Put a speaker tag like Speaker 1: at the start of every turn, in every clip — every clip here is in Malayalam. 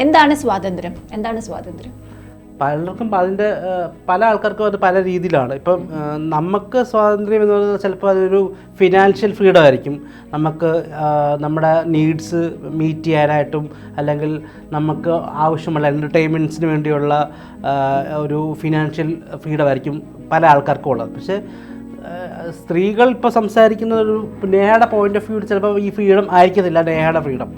Speaker 1: എന്താണ് സ്വാതന്ത്ര്യം? എന്താണ് സ്വാതന്ത്ര്യം?
Speaker 2: പലർക്കും അതിന്റെ പല ആൾക്കാർക്കും അത് പല രീതിയിലാണ്. ഇപ്പം നമുക്ക് സ്വാതന്ത്ര്യം എന്ന് പറയുന്നത് ചിലപ്പോൾ അതൊരു ഫിനാൻഷ്യൽ ഫ്രീഡം ആയിരിക്കും. നമുക്ക് നമ്മുടെ നീഡ്സ് മീറ്റ് ചെയ്യാനായിട്ടും അല്ലെങ്കിൽ നമുക്ക് ആവശ്യമുള്ള എന്റർടൈൻമെന്റ്സിന് വേണ്ടിയുള്ള ഒരു ഫിനാൻഷ്യൽ ഫ്രീഡം ആയിരിക്കും പല ആൾക്കാർക്കും ഉള്ളത്. പക്ഷേ സ്ത്രീകൾ ഇപ്പോൾ സംസാരിക്കുന്ന ഒരു നേഹയുടെ പോയിന്റ് ഓഫ് വ്യൂ ചിലപ്പോൾ ഈ ഫ്രീഡം ആയിരിക്കത്തില്ല. നേഹയുടെ ഫ്രീഡം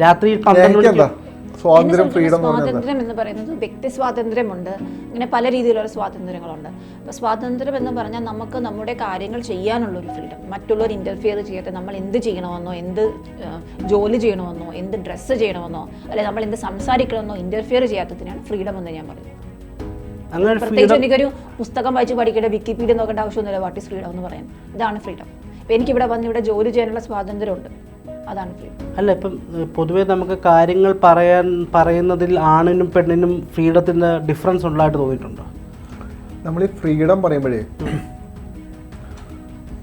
Speaker 2: രാത്രി പന്ത്രണ്ട് മണിക്ക്
Speaker 3: സ്വാതന്ത്ര്യം ഫ്രീഡം എന്ന്
Speaker 1: സ്വാതന്ത്ര്യം എന്ന് പറയുന്നത് വ്യക്തി സ്വാതന്ത്ര്യമുണ്ട്. അങ്ങനെ പല രീതിയിലുള്ള സ്വാതന്ത്ര്യങ്ങളുണ്ട്. അപ്പോൾ സ്വാതന്ത്ര്യം എന്ന് പറഞ്ഞാൽ നമുക്ക് നമ്മുടെ കാര്യങ്ങൾ ചെയ്യാനുള്ള ഒരു ഫ്രീഡം. മറ്റുള്ളവർ ഇന്റർഫിയർ ചെയ്യട്ടെ നമ്മൾ എന്ത് ചെയ്യണമെന്നോ എന്ത് ജോലി ചെയ്യണമെന്നോ എന്ത് ഡ്രസ്സ് ചെയ്യണമെന്നോ അല്ലെ നമ്മൾ എന്ത് സംസാരിക്കണമെന്നോ ഇന്റർഫിയർ ചെയ്യാത്തതിനാണ് ഫ്രീഡം എന്ന് ഞാൻ പറയുന്നത്. പ്രത്യേകിച്ച് എനിക്കൊരു പുസ്തകം വായിച്ച് പഠിക്കേണ്ട വിക്കിപീഡിയ നോക്കേണ്ട ആവശ്യമൊന്നുമില്ല. വാട്ട് ഇസ് ഫ്രീഡം എന്ന് പറയാൻ ഇതാണ് ഫ്രീഡം. എനിക്ക് എനിക്കിവിടെ വന്ന് ഇവിടെ ജോലി ചെയ്യാനുള്ള സ്വാതന്ത്ര്യമുണ്ട്. അതാണ് ഫ്രീഡം
Speaker 2: അല്ല ഇപ്പം പൊതുവേ നമുക്ക് കാര്യങ്ങൾ പറയാൻ പറയുന്നതിൽ ആണിനും പെണ്ണിനും ഫ്രീഡത്തിന്റെ ഡിഫറൻസ് ഉള്ളതായിട്ട് തോന്നിയിട്ടുണ്ടോ?
Speaker 3: നമ്മൾ ഈ ഫ്രീഡം പറയുമ്പോഴേ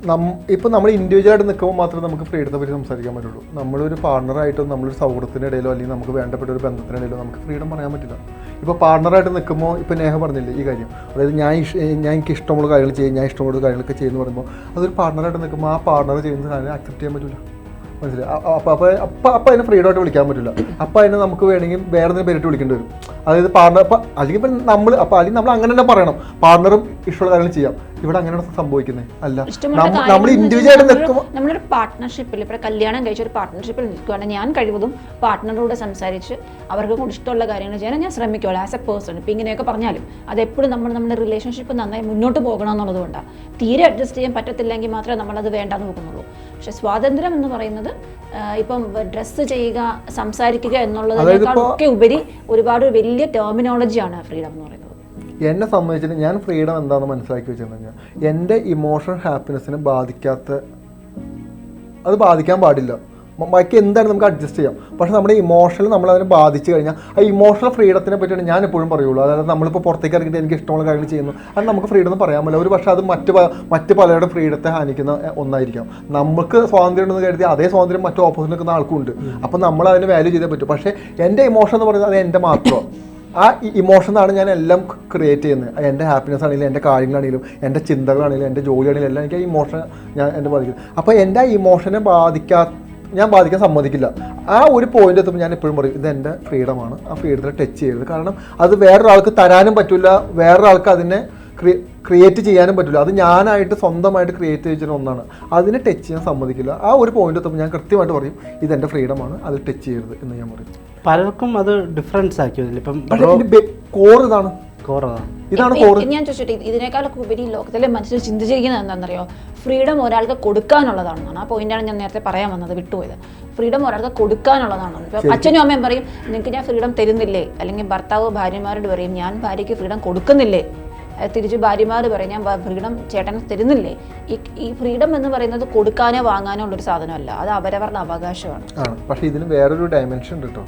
Speaker 3: നം ഇപ്പം നമ്മൾ ഇൻഡിവിജ്വലായിട്ട് നിൽക്കുമ്പോൾ മാത്രമേ നമുക്ക് ഫ്രീഡത്തെ പറ്റി സംസാരിക്കാൻ പറ്റുള്ളൂ. നമ്മളൊരു പാർട്ണറായിട്ടോ നമ്മളൊരു സൗഹൃദത്തിന്റെ ഇടയിലോ അല്ലെങ്കിൽ നമുക്ക് വേണ്ടപ്പെട്ട ഒരു ബന്ധത്തിനിടയിലോ നമുക്ക് ഫ്രീഡം പറയാൻ പറ്റില്ല. ഇപ്പോൾ പാർട്ണറായിട്ട് നിൽക്കുമ്പോൾ ഇപ്പോൾ നേഹ പറഞ്ഞില്ലേ ഈ കാര്യം? അതായത് ഞാൻ ഇഷ്- ഞാൻ എനിക്ക് ഇഷ്ടമുള്ള കാര്യങ്ങൾ ചെയ്യും ഞാൻ ഇഷ്ടമുള്ള കാര്യങ്ങളൊക്കെ ചെയ്യുന്നു പറയുമ്പോൾ അതൊരു പാർട്ണറായിട്ട് നിൽക്കുമ്പോൾ ആ പാർട്ണർ ചെയ്യുന്ന കാര്യം അക്സെപ്റ്റ് ചെയ്യാൻ പറ്റില്ല മനസ്സിലായി? അപ്പം അപ്പം അപ്പം അപ്പം അതിനെ ഫ്രീഡം ആയിട്ട് വിളിക്കാൻ പറ്റില്ല അപ്പം അതിനെ നമുക്ക് വേണമെങ്കിൽ വേറെ എന്തെങ്കിലും പേരിട്ട് വിളിക്കേണ്ടി വരും. അതായത് പാർട്ണർ അപ്പം അല്ലെങ്കിൽ ഇപ്പം നമ്മൾ അപ്പം അല്ലെങ്കിൽ നമ്മൾ അങ്ങനെ തന്നെ പറയണം. പാർട്ണറും ഇഷ്ടമുള്ള കാര്യങ്ങൾ ചെയ്യാം. ഇവിടെ അങ്ങനെയാണ് സംഭവിക്കുന്നത്. അല്ല നമ്മൾ ആയിട്ട് നിൽക്കുമ്പോൾ
Speaker 1: നമ്മളൊരു പാർട്ട്ണർഷിപ്പിൽ ഇപ്പോൾ കല്യാണം കഴിച്ച ഒരു പാർട്ട്ണർഷിപ്പിൽ നിൽക്കുകയാണ് ഞാൻ കഴിവതും പാർട്ട്ണറോട് സംസാരിച്ച് അവർക്ക് കൂടി ഇഷ്ടമുള്ള കാര്യങ്ങൾ ചെയ്യാൻ ഞാൻ ശ്രമിക്കുള്ളൂ ആസ് എ പേഴ്സൺ ഇപ്പം ഇങ്ങനെയൊക്കെ പറഞ്ഞാലും അതെപ്പോഴും നമ്മൾ നമ്മുടെ റിലേഷൻഷിപ്പ് നന്നായി മുന്നോട്ട് പോകണം എന്നുള്ളതുകൊണ്ടാണ് തീരെ അഡ്ജസ്റ്റ് ചെയ്യാൻ പറ്റത്തില്ലെങ്കിൽ മാത്രമേ നമ്മളത് വേണ്ടാന്ന് നോക്കുന്നുള്ളൂ. പക്ഷെ സ്വാതന്ത്ര്യം എന്ന് പറയുന്നത് ഇപ്പം ഡ്രസ്സ് ചെയ്യുക സംസാരിക്കുക എന്നുള്ളതിനേക്കാളൊക്കെ ഉപരി ഒരുപാട് വലിയ ടെർമിനോളജിയാണ് ഫ്രീഡം എന്ന് പറയുന്നത്.
Speaker 3: എന്നെ സംബന്ധിച്ചിട്ട് ഞാൻ ഫ്രീഡം എന്താണെന്ന് മനസ്സിലാക്കി വെച്ചു കഴിഞ്ഞാൽ എന്റെ ഇമോഷണൽ ഹാപ്പിനെസ്സിനെ ബാധിക്കാത്ത അത് ബാധിക്കാൻ പാടില്ല. ബാക്കി എന്തായാലും നമുക്ക് അഡ്ജസ്റ്റ് ചെയ്യാം. പക്ഷേ നമ്മുടെ ഇമോഷണൽ നമ്മൾ അതിനെ ബാധിച്ചു കഴിഞ്ഞാൽ ആ ഇമോഷണൽ ഫ്രീഡത്തിനെ പറ്റിയാണ് ഞാൻ എപ്പോഴും പറയുള്ളൂ. അതായത് നമ്മളിപ്പോൾ പുറത്തേക്ക് ഇറങ്ങിയിട്ട് എനിക്ക് ഇഷ്ടമുള്ള കാര്യങ്ങൾ ചെയ്യുന്നു. അത് നമുക്ക് ഫ്രീഡം എന്ന് പറയാൻ പറ്റില്ല. ഒരു പക്ഷേ അത് മറ്റ് മറ്റ് പലരുടെ ഫ്രീഡത്തെ ഹാനിക്കുന്ന ഒന്നായിരിക്കാം. നമുക്ക് സ്വാതന്ത്ര്യം ഉണ്ടെന്ന് കരുതി അതേ സ്വാതന്ത്ര്യം മറ്റു ഓപ്പോസിറ്റ് നിൽക്കുന്ന ആൾക്കും ഉണ്ട്. അപ്പോൾ നമ്മൾ അതിന് വാല്യൂ ചെയ്തേ പറ്റും. പക്ഷേ എന്റെ ഇമോഷൻ എന്ന് പറയുന്നത് അത് എന്റെ മാത്രം. ആ ഇമോഷനാണ് ഞാൻ എല്ലാം ക്രിയേറ്റ് ചെയ്യുന്നത്. എന്റെ ഹാപ്പിനെസ് ആണെങ്കിലും എന്റെ കാര്യങ്ങളാണെങ്കിലും എന്റെ ചിന്തകളാണെങ്കിലും എന്റെ ജോലിയാണെങ്കിലും എല്ലാം എനിക്ക് ആ ഇമോഷൻ ഞാൻ എന്റെ ബാധിക്കുന്നത് അപ്പോൾ എന്റെ ആ ഇമോഷനെ ബാധിക്കാ ഞാൻ ബാധിക്കാൻ സമ്മതിക്കില്ല. ആ ഒരു പോയിന്റ് എത്തുമ്പോൾ ഞാൻ എപ്പോഴും പറയും ഇത് എന്റെ ഫ്രീഡമാണ്. ആ ഫ്രീഡത്തിൽ ടച്ച് ചെയ്യരുത്. കാരണം അത് വേറൊരാൾക്ക് തരാനും പറ്റില്ല വേറൊരാൾക്ക് അതിനെ ക്രിയേറ്റ് ചെയ്യാനും പറ്റില്ല അത് ഞാനായിട്ട് സ്വന്തമായിട്ട് ക്രിയേറ്റ് ചെയ്യുന്ന ഒന്നാണ്. അതിനെ ടച്ച് ചെയ്യാൻ സമ്മതിക്കില്ല. ആ ഒരു പോയിന്റ് എത്തുമ്പോൾ ഞാൻ കൃത്യമായിട്ട് പറയും ഇത് എന്റെ ഫ്രീഡമാണ്. അത് ടച്ച് ചെയ്യരുത് എന്ന് ഞാൻ പറയും.
Speaker 2: പലർക്കും അത് ഡിഫറൻസ് ആക്കി വരില്ല. ഇപ്പം
Speaker 3: കോർ ഇതാണ്.
Speaker 2: കോറതാണ്
Speaker 3: ഇതാണ് കോർ
Speaker 1: ഞാൻ ചോദിച്ചിട്ട് ഇതിനേക്കാളൊക്കെ ഉപരി ലോകത്തിലെ മനുഷ്യർ ചിന്തിച്ചിരിക്കുന്നത് എന്താണെന്നറിയോ? ഫ്രീഡം ഒരാൾക്ക് കൊടുക്കാനുള്ളതാണെന്നാണ്. ആ പോയിന്റാണ് ഞാൻ നേരത്തെ പറയാൻ വന്നത് വിട്ടുപോയത്. ഫ്രീഡം ഒരാൾക്ക് കൊടുക്കാനുള്ളതാണ് ഇപ്പൊ അച്ഛനും അമ്മയും പറയും നിങ്ങൾക്ക് ഞാൻ ഫ്രീഡം തരുന്നില്ലേ? അല്ലെങ്കിൽ ഭർത്താവ് ഭാര്യമാരോട് പറയും ഞാൻ ഭാര്യയ്ക്ക് ഫ്രീഡം കൊടുക്കുന്നില്ലേ? തിരിച്ച് ഭാര്യമാർ പറയും ഞാൻ ഫ്രീഡം ചേട്ടൻ തരുന്നില്ലേ? ഈ ഈ ഫ്രീഡം എന്ന് പറയുന്നത് കൊടുക്കാനോ വാങ്ങാനോ ഉള്ളൊരു സാധനമല്ല. അത് അവരവരുടെ അവകാശമാണ്.
Speaker 3: പക്ഷേ ഇതിന് വേറൊരു ഡയമെൻഷൻ ഉണ്ട് കേട്ടോ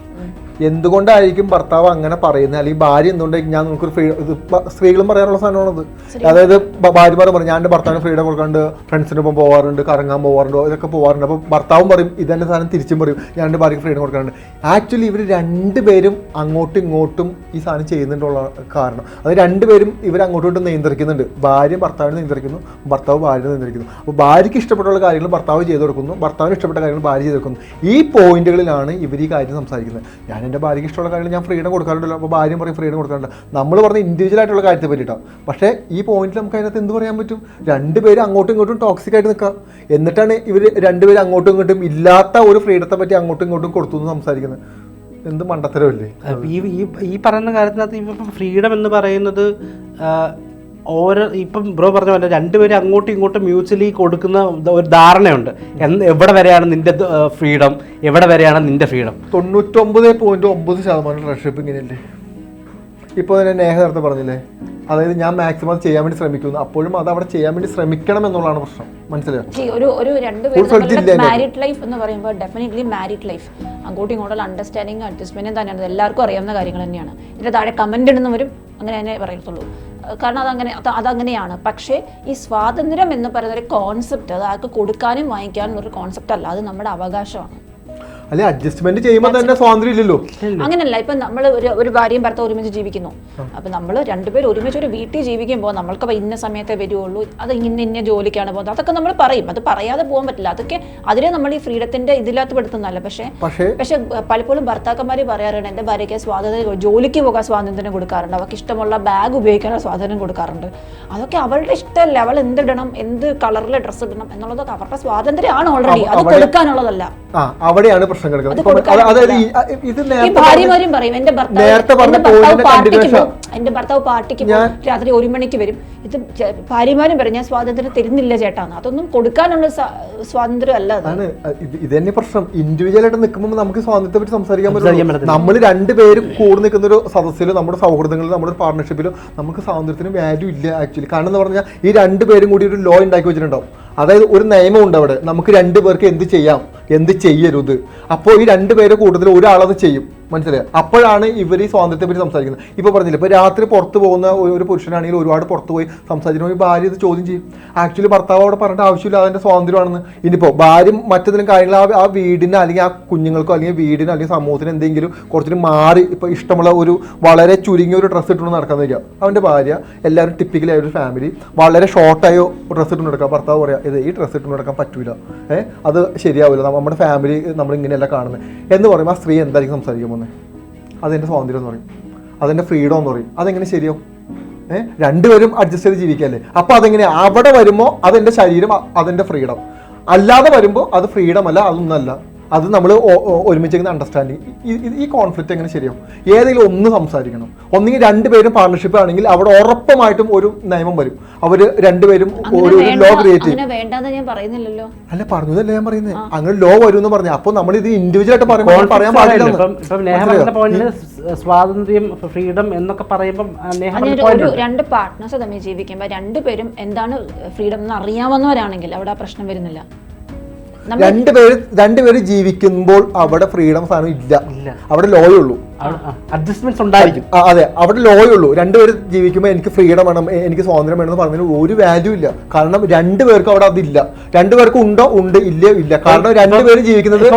Speaker 3: എന്തുകൊണ്ടായിരിക്കും ഭർത്താവ് അങ്ങനെ പറയുന്നത്? അല്ലെങ്കിൽ ഭാര്യ എന്തുകൊണ്ടായിരിക്കും ഞാൻ നമുക്കൊരു ഫ്രീ ഇത് സ്ത്രീകളും പറയാനുള്ള സാധനമാണത്. അതായത് ഭാര്യ ഭാര്യമാർ പറയും ഞാൻ എന്റെ ഭർത്താവിന് ഫ്രീഡം കൊടുക്കാണ്ട് ഫ്രണ്ട്സിന്റെ ഒപ്പം പോകാറുണ്ട് കറങ്ങാൻ പോകാറുണ്ട് ഇതൊക്കെ പോകാറുണ്ട് അപ്പോൾ ഭർത്താവും പറയും ഇതെന്റെ സാധനം തിരിച്ചും പറയും. ഞാൻ എന്റെ ഭാര്യയ്ക്ക് ഫ്രീഡം കൊടുക്കാറുണ്ട്. ആക്ച്വലി ഇവർ രണ്ടുപേരും അങ്ങോട്ടും ഇങ്ങോട്ടും ഈ സാധനം ചെയ്യുന്നുണ്ടുള്ള കാരണം. അത് രണ്ടുപേരും ഇവർ അങ്ങോട്ടും ഇങ്ങോട്ടും നിയന്ത്രിക്കുന്നുണ്ട്. ഭാര്യ ഭർത്താവിനെ നിയന്ത്രിക്കുന്നു ഭർത്താവ് ഭാര്യനെ നിയന്ത്രിക്കുന്നു. അപ്പോൾ ഭാര്യയ്ക്ക് ഇഷ്ടപ്പെട്ടുള്ള കാര്യങ്ങൾ ഭർത്താവ് ചെയ്തു കൊടുക്കുന്നു ഭർത്താവിന് ഇഷ്ടപ്പെട്ട കാര്യങ്ങൾ ഭാര്യ ചെയ്തു കൊടുക്കുന്നു. ഈ പോയിന്റുകളിലാണ് ഇവർ ഈ കാര്യം സംസാരിക്കുന്നത്. ഞാൻ എന്റെ ഭാര്യയ്ക്ക് ഇഷ്ടമുള്ള കാര്യങ്ങൾ ഞാൻ ഫ്രീഡം കൊടുക്കാറുണ്ടല്ലോ. അപ്പോൾ ഭാര്യയും പറയും ഫ്രീഡം കൊടുക്കാറുണ്ട്. നമ്മൾ പറഞ്ഞ ഇൻഡിവിജ്വൽ ആയിട്ടുള്ള കാര്യത്തെ പറ്റിയിട്ടാണ് പക്ഷേ ഈ പോയിന്റിൽ നമുക്ക് അതിനകത്ത് എന്ത് പറയാൻ പറ്റും? രണ്ട് പേര് അങ്ങോട്ടും ഇങ്ങോട്ടും ടോക്സിക് ആയിട്ട് നിൽക്കുക എന്നിട്ടാണ് ഇവർ പേര് അങ്ങോട്ടും ഇങ്ങോട്ടും ഇല്ലാത്ത ഒരു ഫ്രീഡത്തെ പറ്റി അങ്ങോട്ടും ഇങ്ങോട്ടും കൊടുത്തു സംസാരിക്കുന്നത്. എന്ത് മണ്ടത്തരമല്ലേ?
Speaker 2: ഈ ഈ പറയുന്ന കാര്യത്തിനകത്ത് ഫ്രീഡം എന്ന് പറയുന്നത് ഓരോ ഇപ്പം ബ്രോ പറഞ്ഞ പോലെ രണ്ടുപേരും അങ്ങോട്ടും ഇങ്ങോട്ടും മ്യൂച്വലി കൊടുക്കുന്ന ഒരു ധാരണയുണ്ട്. എവിടെ വരെയാണ് നിന്റെ ഫ്രീഡം എവിടെ വരെയാണ് നിന്റെ ഫ്രീഡം
Speaker 3: തൊണ്ണൂറ്റൊമ്പത് പോയിന്റ് ഒമ്പത് ശതമാനം റിലേഷൻഷിപ്പ് ഇങ്ങനെയല്ലേ? ഇപ്പോൾ തന്നെ നേഹ നേരത്തെ പറഞ്ഞില്ലേ? അതായത് ഞാൻ മാക്സിമം ചെയ്യാൻ വേണ്ടി ശ്രമിക്കുന്നു. അപ്പോഴും അത് അവിടെ ചെയ്യാൻ വേണ്ടി ശ്രമിക്കണം എന്നുള്ളതാണ് പ്രശ്നം. മനസ്സിലായോ?
Speaker 1: See, ഒരു ഒരു രണ്ട്
Speaker 3: Full fledged ഇല്ല
Speaker 1: പേരും
Speaker 3: അതിനകത്ത്.
Speaker 1: മാരിഡ് ലൈഫ് എന്ന് പറയുമ്പോൾ ഡെഫിനറ്റ്ലി മാരിഡ് ലൈഫ് അങ്ങോട്ടും ഇങ്ങോട്ടുള്ള അണ്ടർസ്റ്റാൻഡിങ് അഡ്ജസ്റ്റ്മെന്റും തന്നെയാണ്. എല്ലാവർക്കും അറിയാവുന്ന കാര്യങ്ങൾ തന്നെയാണ്. ഇതിന്റെ താഴെ കമന്റ് ഇടുന്നവരും അങ്ങനെ തന്നെ പറയത്തുള്ളൂ. കാരണം അതങ്ങനെ അത് അതങ്ങനെയാണ്. പക്ഷേ ഈ സ്വാതന്ത്ര്യം എന്ന് പറയുന്ന ഒരു കോൺസെപ്റ്റ് അത് ആൾക്ക് കൊടുക്കാനും വാങ്ങിക്കാനും ഒരു കോൺസെപ്റ്റ് അല്ല. അത് നമ്മുടെ അവകാശമാണ്.
Speaker 3: അല്ലെ അഡ്ജസ്റ്റ്മെന്റ് ചെയ്യുമ്പോൾ തന്നെ സ്വാതന്ത്ര്യം ഇല്ലല്ലോ.
Speaker 1: അങ്ങനല്ല ഇപ്പൊ നമ്മൾ ഒരു ഒരു ഭാര്യയും ഭർത്താവ് ഒരുമിച്ച് ജീവിക്കുന്നു. അപ്പൊ നമ്മൾ രണ്ടുപേരും ഒരുമിച്ച് ഒരു വീട്ടിൽ ജീവിക്കുമ്പോൾ നമ്മൾക്ക് അപ്പൊ ഇന്ന സമയത്തെ വരുവുള്ളൂ അത് ഇന്ന ഇന്ന ജോലിക്കാണ് പോകുന്നത് അതൊക്കെ നമ്മൾ പറയും. അത് പറയാതെ പോകാൻ പറ്റില്ല. അതൊക്കെ അതിനെ നമ്മൾ ഈ ഫ്രീഡത്തിന്റെ ഇതിനകത്ത് പെടുത്തുന്നല്ല പക്ഷേ
Speaker 3: പക്ഷേ
Speaker 1: പലപ്പോഴും ഭർത്താക്കന്മാര് പറയാറുണ്ട് എന്റെ ഭാര്യയ്ക്ക് സ്വാതന്ത്ര്യം ജോലിക്ക് പോകാൻ സ്വാതന്ത്ര്യം കൊടുക്കാറുണ്ട്. അവർക്ക് ഇഷ്ടമുള്ള ബാഗ് ഉപയോഗിക്കാനുള്ള സ്വാതന്ത്ര്യം കൊടുക്കാറുണ്ട്. അതൊക്കെ അവളുടെ ഇഷ്ടമല്ല? അവൾ എന്തിടണം? എന്ത് കളറിലെ ഡ്രസ്സ് ഇടണം? എന്നുള്ളതൊക്കെ അവരുടെ സ്വാതന്ത്ര്യമാണ് ഓൾറെഡി അത് കൊടുക്കാനുള്ളതല്ല.
Speaker 3: ആ അവിടെയാണ് പ്രശ്നം കിടക്കുന്നത് അതായത് ഇത് നേരത്തെ പറഞ്ഞ
Speaker 1: എന്റെ ഭർത്താവ് എന്റെ ഭർത്താവ് പാർട്ടിക്ക് രാത്രി ഒരു മണിക്ക് വരും. ഇത് ഭാര്യമാരും പറയും ഞാൻ സ്വാതന്ത്ര്യം തരുന്നില്ല ചേട്ടാന്ന് അതൊന്നും കൊടുക്കാനുള്ള സ്വാ- സ്വാതന്ത്ര്യം അല്ല
Speaker 3: ഇത് തന്നെ പ്രശ്നം. ഇൻഡിവിജ്വൽ ആയിട്ട് നിൽക്കുമ്പോൾ നമുക്ക് സ്വാതന്ത്ര്യത്തെ പറ്റി സംസാരിക്കാൻ പറ്റില്ല. നമ്മൾ രണ്ടുപേരും കൂടി നിൽക്കുന്ന ഒരു സദസ്സിലും നമ്മുടെ സൗഹൃദങ്ങളിലും നമ്മുടെ ഒരു പാർട്ണർഷിപ്പിലും നമുക്ക് സ്വാതന്ത്ര്യത്തിന് വാല്യൂ ഇല്ല ആക്ച്വലി കാരണം എന്ന് പറഞ്ഞാൽ ഈ രണ്ടുപേരും കൂടി ഒരു ലോ ഉണ്ടാക്കി വെച്ചിട്ടുണ്ടാവും. അതായത് ഒരു നിയമം ഉണ്ട് അവിടെ. നമുക്ക് രണ്ടുപേർക്ക് എന്ത് ചെയ്യാം? എന്ത് ചെയ്യരുത്? അപ്പോൾ ഈ രണ്ടുപേരെ കൂടുതൽ ഒരാളത് ചെയ്യും. മനസ്സിലായോ? അപ്പോഴാണ് ഇവർ ഈ സ്വാതന്ത്ര്യത്തെ പറ്റി സംസാരിക്കുന്നത്. ഇപ്പോൾ പറഞ്ഞില്ല ഇപ്പോൾ രാത്രി പുറത്ത് പോകുന്ന ഒരു- ഒരു പുരുഷനാണെങ്കിൽ ഒരുപാട് പുറത്ത് പോയി സംസാരിക്കുന്ന ഈ ഭാര്യ ഇത് ചോദ്യം ചെയ്യും. ആക്ച്വലി ഭർത്താവ് അവിടെ പറഞ്ഞിട്ട് ആവശ്യമില്ല അതിന്റെ സ്വാതന്ത്ര്യമാണെന്ന്. ഇനിയിപ്പോൾ ഭാര്യ മറ്റെന്തെങ്കിലും കാര്യങ്ങൾ ആ വീടിന് അല്ലെങ്കിൽ ആ കുഞ്ഞുങ്ങൾക്കോ അല്ലെങ്കിൽ വീടിന് അല്ലെങ്കിൽ സമൂഹത്തിന് എന്തെങ്കിലും കുറച്ചൊരു മാറി ഇപ്പോൾ ഇഷ്ടമുള്ള ഒരു വളരെ ചുരുങ്ങിയ ഒരു ഡ്രസ്സ് ഇട്ടുകൊണ്ട് നടക്കാൻ വരിക. അവന്റെ ഭാര്യ എല്ലാവരും ടിപ്പിക്കലായ ഒരു ഫാമിലി വളരെ ഷോർട്ടായോ ഡ്രസ്സ് ഇട്ടുകൊണ്ട് നടക്കുക. ഭർത്താവ് പറയാം ഇത് ഈ ഡ്രസ്സ് ഇട്ടുകൊണ്ട് നടക്കാൻ പറ്റൂല. ഏഹ് അത് ശരിയാവില്ല നമ്മുടെ ഫാമിലി നമ്മൾ ഇങ്ങനെയല്ല കാണുന്നത് എന്ന് പറയുമ്പോൾ ആ സ്ത്രീ എന്തായിരിക്കും സംസാരിക്കാൻ പോകുന്നത് അതെന്റെ സ്വാതന്ത്ര്യം എന്ന് പറയും. അതെന്റെ ഫ്രീഡം എന്ന് പറയും. അതെങ്ങനെ ശരിയാവും? ഏഹ് രണ്ടുപേരും അഡ്ജസ്റ്റ് ചെയ്ത് ജീവിക്കല്ലേ അപ്പോൾ അതെങ്ങനെ അവിടെ വരുമ്പോൾ അതെന്റെ ശരീരം അതെന്റെ ഫ്രീഡം അല്ലാതെ വരുമ്പോൾ അത് ഫ്രീഡം അല്ല അതൊന്നല്ല അത് നമ്മൾ ഒരുമിച്ച് അണ്ടർസ്റ്റാൻഡിങ് ഈ കോൺഫ്ലിക്റ്റ് എങ്ങനെ ശരിയാവും? ഏതെങ്കിലും ഒന്ന് സംസാരിക്കണം. ഒന്നെങ്കിൽ രണ്ടുപേരും പാർട്ണർഷിപ്പ് ആണെങ്കിൽ അവിടെ ഉറപ്പമായിട്ടും ഒരു നിയമം വരും. അവർ രണ്ടുപേരും
Speaker 1: അങ്ങനെ
Speaker 3: ഒരു ലോ ക്രിയേറ്റ് ചെയ്യും. അല്ല പറഞ്ഞതല്ലേ ഞാൻ പറയുന്നത് അങ്ങനെ ലോ വരും എന്ന് പറഞ്ഞു. അപ്പോൾ നമ്മൾ ഇത് ഇൻഡിവിജ്വൽ ആയിട്ട് പറയുമ്പോൾ പറയാൻ പാടില്ല
Speaker 2: ഇപ്പം ഇപ്പം പോയിന്റിൽ സ്വാതന്ത്ര്യം ഫ്രീഡം എന്നൊക്കെ
Speaker 1: പറയുമ്പോൾ രണ്ട് പാർട്ട്നേഴ്സ് തമ്മിൽ ജീവിക്കുമ്പോൾ രണ്ടുപേരും എന്താണ് ഫ്രീഡം എന്ന് അറിയാവുന്നവരാണെങ്കിൽ അവിടെ ആ പ്രശ്നം വരുന്നില്ല.
Speaker 3: രണ്ടുപേര് രണ്ടുപേര് ജീവിക്കുമ്പോൾ അവിടെ ഫ്രീഡം സാധനം ഇല്ല.
Speaker 2: ഇല്ല.
Speaker 3: അവിടെ ലോയേ ഉള്ളൂ.
Speaker 2: അഡ്ജസ്റ്റ്മെന്റ്സ് ഉണ്ടായിരിക്കും.
Speaker 3: അതെ അവിടെ ലോയേ ഉള്ളൂ. രണ്ടുപേര് ജീവിക്കുമ്പോൾ എനിക്ക് ഫ്രീഡം വേണം എനിക്ക് സ്വാതന്ത്ര്യം വേണം എന്ന് പറഞ്ഞതിന് ഒരു വാല്യൂ ഇല്ല. കാരണം രണ്ടുപേർക്കും അവിടെ അതില്ല. രണ്ടുപേർക്കും ഉണ്ടോ ഉണ്ട് ഇല്ലയോ ഇല്ല. കാരണം രണ്ടുപേര് ജീവിക്കുന്നത്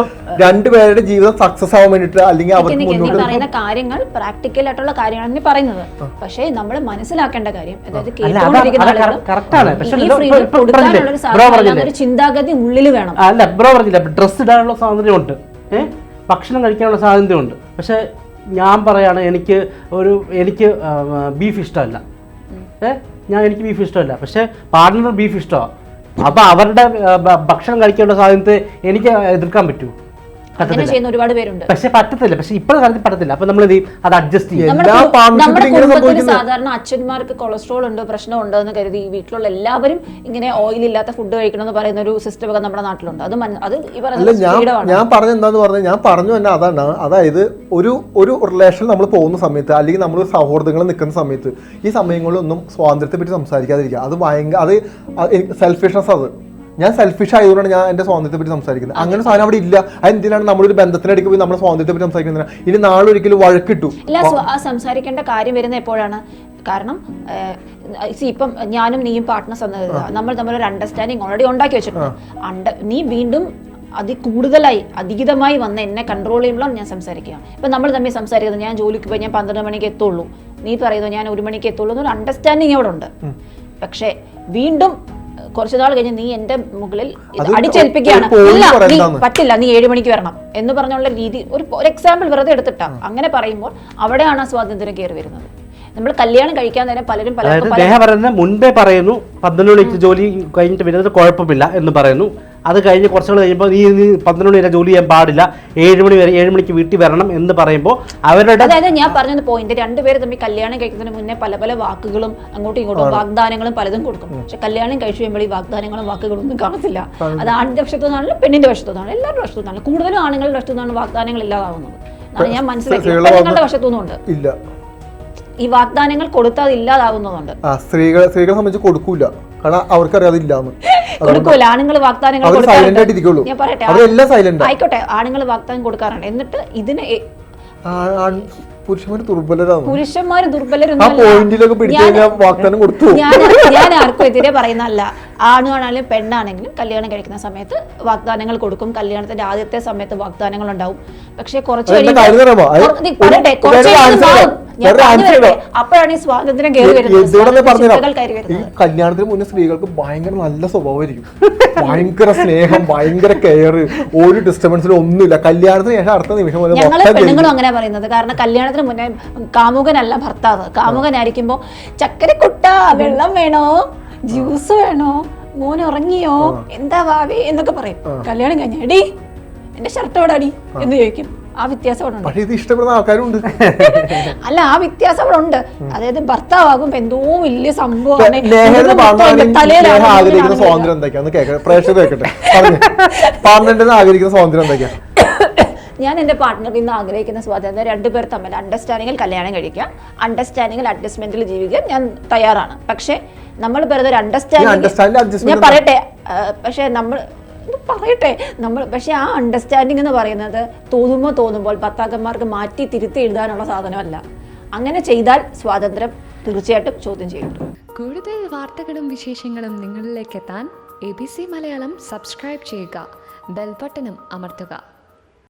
Speaker 3: രണ്ടുപേരുടെ ജീവിതം സക്സസ് ആവാൻ വേണ്ടിട്ട് അല്ലെങ്കിൽ അവർക്ക് മുന്നോട്ട്
Speaker 1: പറയുന്ന കാര്യങ്ങൾ പ്രാക്ടിക്കൽ ആയിട്ടുള്ള കാര്യങ്ങളാണ് നീ പറയുന്നത്. പക്ഷേ നമ്മൾ മനസ്സിലാക്കേണ്ട കാര്യം അതായത് കേട്ടുകൊണ്ടിരിക്കുന്ന? ഒരു ചിന്താഗതി ഉള്ളിൽ വേണം.
Speaker 2: അല്ല ബ്രോ പറഞ്ഞില്ല? ഡ്രസ്സ് ഇടാനുള്ള സ്വാതന്ത്ര്യമുണ്ട് ഏഹ് ഭക്ഷണം കഴിക്കാനുള്ള സ്വാതന്ത്ര്യമുണ്ട് പക്ഷെ ഞാൻ പറയാണ് എനിക്ക് ഒരു എനിക്ക് ബീഫ് ഇഷ്ടമല്ല. ഏ? ഞാൻ എനിക്ക് ബീഫ് ഇഷ്ടമല്ല. പക്ഷെ പാർട്ട്ണർ ബീഫ് ഇഷ്ടമാണ് അപ്പൊ അവരുടെ ഭക്ഷണം കഴിക്കാനുള്ള സാധ്യത എനിക്ക് എതിർക്കാൻ പറ്റുമോ
Speaker 1: അങ്ങനെ
Speaker 2: പറ്റത്തില്ല.
Speaker 1: ചെയ്യുന്ന ഒരുപാട് പേരുണ്ട്.
Speaker 2: പക്ഷെ പറ്റത്തില്ല. പക്ഷെ ഇപ്പോഴത്തെ കാലത്ത് പറ്റത്തില്ല. അപ്പൊ നമ്മൾ ഇത് അത് അഡ്ജസ്റ്റ് ചെയ്യും.
Speaker 1: സാധാരണ അച്ഛന്മാർക്ക് കൊളസ്ട്രോൾ ഉണ്ട് പ്രശ്നമുണ്ട് എന്ന് കരുതി ഈ വീട്ടിലുള്ള എല്ലാവരും ഇങ്ങനെ ഓയിൽ ഇല്ലാത്ത ഫുഡ് കഴിക്കണം എന്ന് പറയുന്ന ഒരു സിസ്റ്റം ഒക്കെ നമ്മുടെ നാട്ടിലുണ്ട്. അത് അത്
Speaker 3: ഞാൻ പറഞ്ഞ എന്താന്ന് പറഞ്ഞാൽ ഞാൻ പറഞ്ഞു തന്നെ അതാണ്. അതായത് ഒരു ഒരു റിലേഷൻ നമ്മൾ പോകുന്ന സമയത്ത് അല്ലെങ്കിൽ നമ്മൾ സൗഹൃദങ്ങൾ നിൽക്കുന്ന സമയത്ത് ഈ സമയങ്ങളിലൊന്നും സ്വാതന്ത്ര്യത്തെ പറ്റി സംസാരിക്കാതിരിക്കുക. അത് ഭയങ്കര അത് സെൽഫിഷ്നസ് അത്. ഞാൻ സെൽഫിഷ് ആയതുകൊണ്ടാണ് ഞാൻ എന്റെ സ്വാതന്ത്ര്യത്തെ പറ്റി സംസാരിക്കുന്നത്. അങ്ങനെ സാധനം അവിടെ ഇല്ല. അത് എന്തിനാണ് നമ്മളൊരു ബന്ധത്തിനടിക്ക് പോയി നമ്മുടെ സ്വാതന്ത്ര്യത്തെ പറ്റി സംസാരിക്കുന്നത്? ഇനി നാളെ ഒരിക്കലും വഴക്കിട്ടു.
Speaker 1: ഇല്ല സംസാരിക്കേണ്ട കാര്യം വരുന്ന എപ്പോഴാണ്? കാരണം ഇപ്പം ഞാനും നീയും പാർട്ട്നേഴ്സ് എന്ന് നമ്മൾ തമ്മിൽ ഒരു അണ്ടർസ്റ്റാൻഡിങ് ഓൾറെഡി ഉണ്ടാക്കി വെച്ചിട്ടുണ്ട്. അണ്ട നീ വീണ്ടും അതി കൂടുതലായി അധികമായി വന്ന് എന്നെ കൺട്രോൾ ചെയ്യുമ്പോഴാണ് ഞാൻ സംസാരിക്കുക. ഇപ്പം നമ്മൾ തമ്മിൽ സംസാരിക്കുന്നത് ഞാൻ ജോലിക്ക് പോയി ഞാൻ പന്ത്രണ്ട് മണിക്ക് എത്തുള്ളൂ. നീ പറയുന്നു ഞാൻ ഒരു മണിക്ക് എത്തുള്ളൂ എന്നൊരു അണ്ടർസ്റ്റാൻഡിങ് അവിടെ ഉണ്ട്. പക്ഷേ വീണ്ടും കുറച്ച് നാൾ കഴിഞ്ഞ് നീ എന്റെ മുകളിൽ അടിച്ചേൽപ്പിക്കുകയാണ്. ഇല്ല നീ. പറ്റില്ല നീ ഏഴ് മണിക്ക് വരണം എന്ന് പറഞ്ഞുള്ള രീതി ഒരു ഒരു എക്സാമ്പിൾ വെറുതെ എടുത്തിട്ടാ. അങ്ങനെ പറയുമ്പോൾ അവിടെയാണ് ആ സ്വാതന്ത്ര്യം കയറി വരുന്നത്. നമ്മൾ കല്യാണം കഴിക്കാൻ നേരം പലരും
Speaker 2: പലരും മുൻപേ പറയുന്നു പന്ത്രണ്ട് മണിക്ക് ജോലി കഴിഞ്ഞിട്ട് വരുന്നത് കുഴപ്പമില്ല എന്ന് പറയുന്നു. അത് കഴിഞ്ഞ് കുറച്ചുകൾ കഴിയുമ്പോൾ നീ നീ പന്ത്രണ്ട് മണി വരെ ജോലി ചെയ്യാൻ പാടില്ല. ഏഴ് മണി വരെ ഏഴ് മണിക്ക് വീട്ടിൽ വരണം എന്ന് പറയുമ്പോൾ അവരുടെ
Speaker 1: അതായത് ഞാൻ പറഞ്ഞ പോയിന്റ് രണ്ടുപേര് തമ്മിൽ കല്യാണം കഴിക്കുന്നതിന് മുന്നേ പല പല വാക്കുകളും അങ്ങോട്ടും ഇങ്ങോട്ടും വാഗ്ദാനങ്ങളും പലതും കൊടുക്കും. പക്ഷെ കല്യാണം കഴിച്ചു കഴിയുമ്പോൾ ഈ വാഗ്ദാനങ്ങളും വാക്കുകളും ഒന്നും കാണത്തില്ല. അത് ആണിന്റെ വശത്തു നിന്നാണ് പെണ്ണിന്റെ വശത്തു നിന്നാണ് എല്ലാവരുടെ വശത്തു നിന്നാണ് കൂടുതലും ആണുങ്ങളുടെ വശത്തു നിന്നാണ് വാഗ്ദാനങ്ങൾ ഇല്ലാതാവുന്നത്. ഞാൻ
Speaker 3: മനസ്സിലാക്കി
Speaker 1: പെണ്ണുങ്ങളുടെ വശത്തു നിന്നുണ്ട്.
Speaker 3: ഇല്ല.
Speaker 1: ഈ വാഗ്ദാനങ്ങൾ കൊടുത്താൽ ഇല്ലാതാവുന്നതുണ്ട്.
Speaker 3: സ്ത്രീകളെ സ്ത്രീകളെ സംബന്ധിച്ച് കൊടുക്കൂല. കാരണം അവർക്കറിയാം അതില്ലാന്ന്
Speaker 1: കൊടുക്കൂല ആണുങ്ങൾ വാഗ്ദാനങ്ങൾ കൊടുക്കാറുണ്ട്. ഞാൻ പറയട്ടെ ആയിക്കോട്ടെ ആണുങ്ങൾ വാഗ്ദാനം കൊടുക്കാറുണ്ട്. എന്നിട്ട് ഇതിന്
Speaker 3: പുരുഷന്മാർ ദുർബലരാണ്.
Speaker 1: പുരുഷന്മാര്
Speaker 3: കൊടുത്തു.
Speaker 1: ഞാൻ ഞാൻ ആർക്കും എതിരെ പറയുന്നതല്ല. ആണുകളാണെങ്കിലും പെണ്ണാണെങ്കിലും കല്യാണം കഴിക്കുന്ന സമയത്ത് വാഗ്ദാനങ്ങൾ കൊടുക്കും. കല്യാണത്തിന്റെ ആദ്യത്തെ സമയത്ത് വാഗ്ദാനങ്ങൾ ഉണ്ടാവും പക്ഷെ കുറച്ച് പറയട്ടെ, കുറച്ച്. അപ്പോഴാണ് ഈ സ്വാതന്ത്ര്യം കയറി വരുന്നത്.
Speaker 3: ഈ കല്യാണത്തിന് മുന്നേ സ്ത്രീകൾക്ക് ഭയങ്കര നല്ല സ്വഭാവമായിരിക്കും. ഭയങ്കര സ്നേഹം ഭയങ്കര കെയർ ഒരു ഡിസ്റ്റർബൻസിലും ഒന്നുമില്ല. കല്യാണത്തിന് ശേഷം അടുത്ത നിമിഷം മുതൽ
Speaker 1: പെണ്ണുങ്ങളും അങ്ങനെ പറയുന്നത്. കാരണം കല്യാണത്തിന് മുന്നേ കാമുകനല്ല ഭർത്താവ്. കാമുകനായിരിക്കുമ്പോ ചക്കരക്കുട്ട വെള്ളം വേണോ? ജ്യൂസ് വേണോ? മോൻ ഉറങ്ങിയോ? എന്താ ഭാവി? എന്നൊക്കെ പറയും. കല്യാണം കഴിഞ്ഞ. എടി എന്റെ ഷർട്ട് എവിടാടി? എന്ന് ചോദിക്കും. ആ വ്യത്യാസം അവിടെ ഉണ്ട്.
Speaker 3: പക്ഷെ ഇത് ഇഷ്ടപ്പെടുന്ന ആൾക്കാരുണ്ട്.
Speaker 1: അല്ല ആ വ്യത്യാസം അവിടെ ഉണ്ട്. അതായത് ഭർത്താവാകും എന്തോ വലിയ സംഭവമാണ്.
Speaker 3: ലേഹയുടെ
Speaker 1: ഇത്
Speaker 3: ലേഹ ആഗ്രഹിക്കുന്ന സ്വാതന്ത്ര്യം എന്തൊക്കെയാന്ന് കേൾക്കട്ടെ പ്രേക്ഷകർ കേൾക്കട്ടെ പറഞ്ഞു. ആഗ്രഹിക്കുന്ന സ്വാതന്ത്ര്യം എന്തൊക്കെയാ?
Speaker 1: ഞാൻ എന്റെ പാർട്ട്ണറിൽ നിന്ന് ആഗ്രഹിക്കുന്ന സ്വാതന്ത്ര്യം രണ്ടുപേർ തമ്മിൽ അണ്ടർസ്റ്റാൻഡിങ്ങിൽ കല്യാണം കഴിക്കാം. അണ്ടർസ്റ്റാൻഡിങ്ങിൽ അഡ്ജസ്റ്റ്മെന്റിൽ ജീവിക്കാൻ ഞാൻ തയ്യാറാണ്. പക്ഷേ നമ്മൾ വെറുതെ ഒരു അണ്ടർസ്റ്റാൻഡിങ് ഞാൻ പറയട്ടെ പക്ഷെ പക്ഷേ നമ്മൾ പറയട്ടെ നമ്മൾ പക്ഷെ ആ അണ്ടർസ്റ്റാൻഡിങ് എന്ന് പറയുന്നത് തോന്നുമ്പോൾ തോന്നുമ്പോൾ ഭർത്താക്കന്മാർക്ക് മാറ്റി തിരുത്തി എഴുതാനുള്ള സാധനമല്ല. അങ്ങനെ ചെയ്താൽ സ്വാതന്ത്ര്യം തീർച്ചയായിട്ടും ചോദ്യം ചെയ്യും.
Speaker 4: കൂടുതൽ വാർത്തകളും വിശേഷങ്ങളും നിങ്ങളിലേക്ക് എത്താൻ A B C Malayalam subscribe ചെയ്യുക. ബെൽബട്ടനും അമർത്തുക.